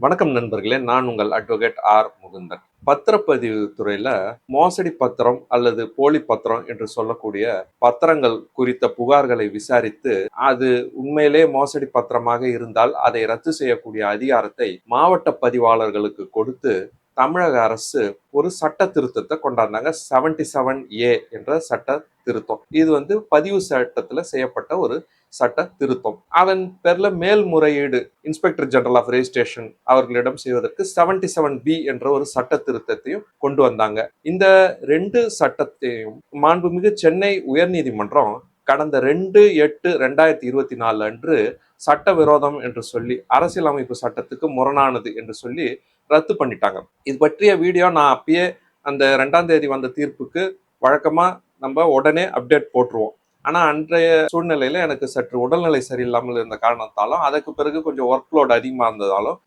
வணக்கம் நண்பர்களே நான் உங்கள் அட்வொகேட் ஆர் முகுந்தன். பத்திரப்பதிவு துறையில மோசடி பத்திரம் அல்லது போலி பத்திரம் என்று சொல்லக்கூடிய பத்திரங்கள் குறித்த புகார்களை விசாரித்து அது உண்மையிலே மோசடி பத்திரமாக இருந்தால் அதை ரத்து செய்யக்கூடிய அதிகாரத்தை மாவட்ட பதிவாளர்களுக்கு கொடுத்து தமிழக அரசு ஒரு சட்ட திருத்தத்தை கொண்டாடினாங்க செவன்டி செவன் ஏ என்ற சட்ட திருத்தம். இது வந்து பதிவு சட்டத்தில் செய்யப்பட்ட ஒரு சட்ட திருத்தம் அதன் பேர்ல மேல்முறையீடு இன்ஸ்பெக்டர் ஜெனரல் ஆஃப் ரெஜிஸ்ட்ரேஷன் அவர்களிடம் செய்வதற்கு செவன்டி செவன் பி என்ற ஒரு சட்ட திருத்தத்தையும் கொண்டு வந்தாங்க. இந்த ரெண்டு சட்டத்தையும் மாண்புமிகு சென்னை உயர்நீதிமன்றம் கடந்த ரெண்டு எட்டு ரெண்டாயிரத்தி இருபத்தி நாலு அன்று சட்ட விரோதம் என்று சொல்லி அரசியலமைப்பு சட்டத்துக்கு முரணானது என்று சொல்லி ரத்து பண்ணிட்டாங்க. இது பற்றிய வீடியோ நான் அப்பயே அந்த ரெண்டாம் தேதி வந்த தீர்ப்புக்கு வழக்கமாக நம்ம உடனே அப்டேட் போட்டுருவோம். ஆனால் அன்றைய சூழ்நிலையில் எனக்கு சற்று உடல்நிலை சரியில்லாமல் இருந்த காரணத்தாலும் அதுக்கு பிறகு கொஞ்சம் ஒர்க் லோட் அதிகமாக இருந்ததாலும்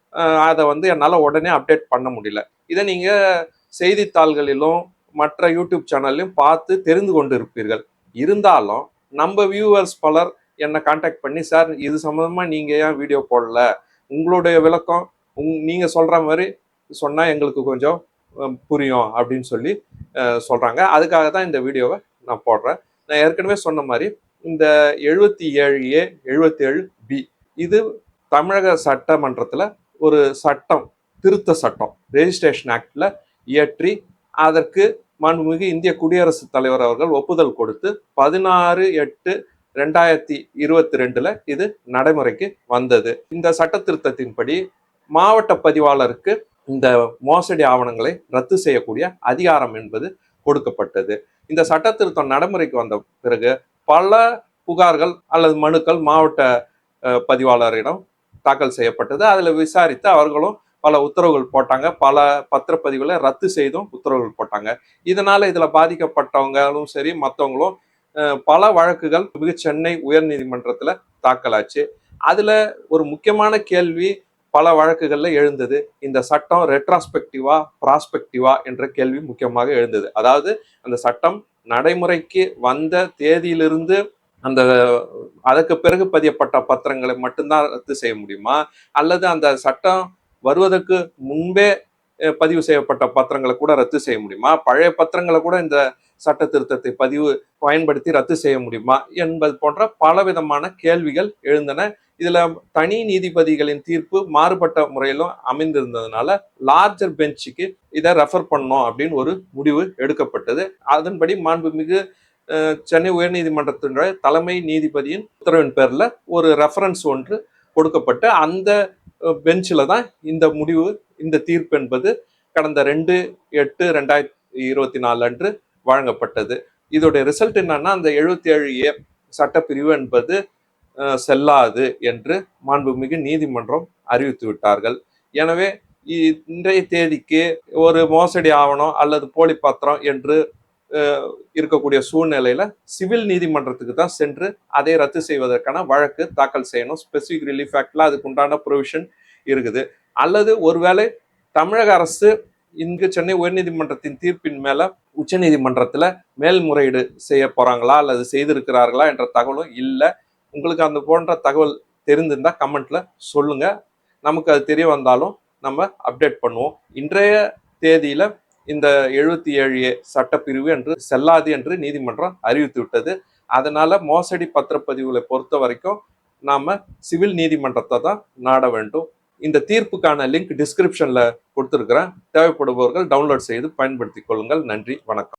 அதை வந்து என்னால் உடனே அப்டேட் பண்ண முடியல. இதை நீங்கள் செய்தித்தாள்களிலும் மற்ற யூடியூப் சேனல்லையும் பார்த்து தெரிந்து கொண்டு இருப்பீர்கள் இருந்தாலும் நம்ம வியூவர்ஸ் பலர் என்னை காண்டாக்ட் பண்ணி சார் இது சம்மந்தமாக நீங்கள் ஏன் வீடியோ போடல? உங்களுடைய விளக்கம் உங் நீங்கள் சொல்கிற மாதிரி சொன்னால் எங்களுக்கு கொஞ்சம் புரியும். அப்படின்னு சொல்லி சொல்கிறாங்க அதுக்காக தான் இந்த வீடியோவை நான் போடுறேன். நான் ஏற்கனவே சொன்ன மாதிரி இந்த எழுபத்தி ஏழு ஏ எழுபத்தி ஏழு பி இது தமிழக சட்டமன்றத்தில் ஒரு சட்டம் திருத்த சட்டம் ரெஜிஸ்ட்ரேஷன் ஆக்டில் இயற்றி அதற்கு மாண்புமிகு இந்திய குடியரசுத் தலைவர் அவர்கள் ஒப்புதல் கொடுத்து பதினாறு எட்டு ரெண்டாயிரத்தி இருபத்தி ரெண்டுல இது நடைமுறைக்கு வந்தது. இந்த சட்ட திருத்தத்தின்படி மாவட்ட பதிவாளருக்கு இந்த மோசடி ஆவணங்களை ரத்து செய்யக்கூடிய அதிகாரம் என்பது கொடுக்கப்பட்டது. இந்த சட்ட திருத்தம் நடைமுறைக்கு வந்த பிறகு பல புகார்கள் அல்லது மனுக்கள் மாவட்ட பதிவாளரிடம் தாக்கல் செய்யப்பட்டது. அதில் விசாரித்து அவர்களும் பல உத்தரவுகள் போட்டாங்க. பல பத்திரப்பதிவுகளை ரத்து செய்தும் உத்தரவுகள் போட்டாங்க. இதனால இதில் பாதிக்கப்பட்டவங்களும் சரி மற்றவங்களும் பல வழக்குகள் மிக சென்னை உயர்நீதிமன்றத்தில் தாக்கலாச்சு. அதில் ஒரு முக்கியமான கேள்வி பல வழக்குகளில் எழுந்தது. இந்த சட்டம் ரெட்ராஸ்பெக்டிவா ப்ராஸ்பெக்டிவா என்ற கேள்வி முக்கியமாக எழுந்தது. அதாவது அந்த சட்டம் நடைமுறைக்கு வந்த தேதியிலிருந்து அந்த அதற்கு பிறகு பதியப்பட்ட பத்திரங்களை மட்டும்தான் ரத்து செய்ய முடியுமா? அல்லது அந்த சட்டம் வருவதற்கு முன்பே பதிவு செய்யப்பட்ட பத்திரங்களை கூட ரத்து செய்ய முடியுமா? பழைய பத்திரங்களை கூட இந்த சட்ட திருத்தத்தை பதிவு பயன்படுத்தி ரத்து செய்ய முடியுமா? என்பது போன்ற பலவிதமான கேள்விகள் எழுந்தன. இதுல தனி நீதிபதிகளின் தீர்ப்பு மாறுபட்ட முறையிலும் அமைந்திருந்ததுனால லார்ஜர் பெஞ்சுக்கு இதை ரெஃபர் பண்ணோம் அப்படின்னு ஒரு முடிவு எடுக்கப்பட்டது. அதன்படி மாண்புமிகு சென்னை உயர்நீதிமன்றத்தினுடைய தலைமை நீதிபதியின் உத்தரவின் பேரில் ஒரு ரெஃபரன்ஸ் ஒன்று கொடுக்கப்பட்டு அந்த பெஞ்சில் தான் இந்த முடிவு இந்த தீர்ப்பு என்பது கடந்த ரெண்டு எட்டு ரெண்டாயிரத்தி இருபத்தி நாலு அன்று வழங்கப்பட்டது. இதோடைய ரிசல்ட் என்னன்னா அந்த எழுபத்தி ஏழு ஏ சட்டப்பிரிவு என்பது செல்லாது என்று மாண்புமிகு நீதிமன்றம் அறிவித்து விட்டார்கள். எனவே இன்றைய தேதிக்கு ஒரு மோசடி ஆவணம் அல்லது போலி பத்திரம் என்று இருக்கக்கூடிய சூழ்நிலையில சிவில் நீதிமன்றத்துக்கு தான் சென்று அதை ரத்து செய்வதற்கான வழக்கு தாக்கல் செய்யணும். ஸ்பெசிபிக் ரிலீஃப் ஆக்ட்ல அதுக்கு உண்டான ப்ரொவிஷன் இருக்குது. அல்லது ஒருவேளை தமிழக அரசு இங்கு சென்னை உயர்நீதிமன்றத்தின் தீர்ப்பின் மேல உச்சநீதிமன்றத்துல மேல்முறையீடு செய்ய போறாங்களா? அல்லது செய்திருக்கிறார்களா? என்ற தகவலும் இல்லை. உங்களுக்கு அந்த போன்ற தகவல் தெரிந்திருந்தா கமெண்ட்ல சொல்லுங்க. நமக்கு அது தெரிய வந்தாலும் நம்ம அப்டேட் பண்ணுவோம். இன்றைய தேதியில இந்த எழுபத்தி ஏழு ஏ சட்டப்பிரிவு என்று செல்லாது என்று நீதிமன்றம் அறிவித்து விட்டது அதனால மோசடி பத்திரப்பதிவுகளை பொறுத்த வரைக்கும் நாம சிவில் நீதிமன்றத்தை தான் நாட வேண்டும். இந்த தீர்ப்புக்கான லிங்க் டிஸ்கிரிப்ஷன்ல கொடுத்துருக்கிறேன். தேவைப்படுபவர்கள் டவுன்லோட் செய்து பயன்படுத்திக் கொள்ளுங்கள். நன்றி. வணக்கம்.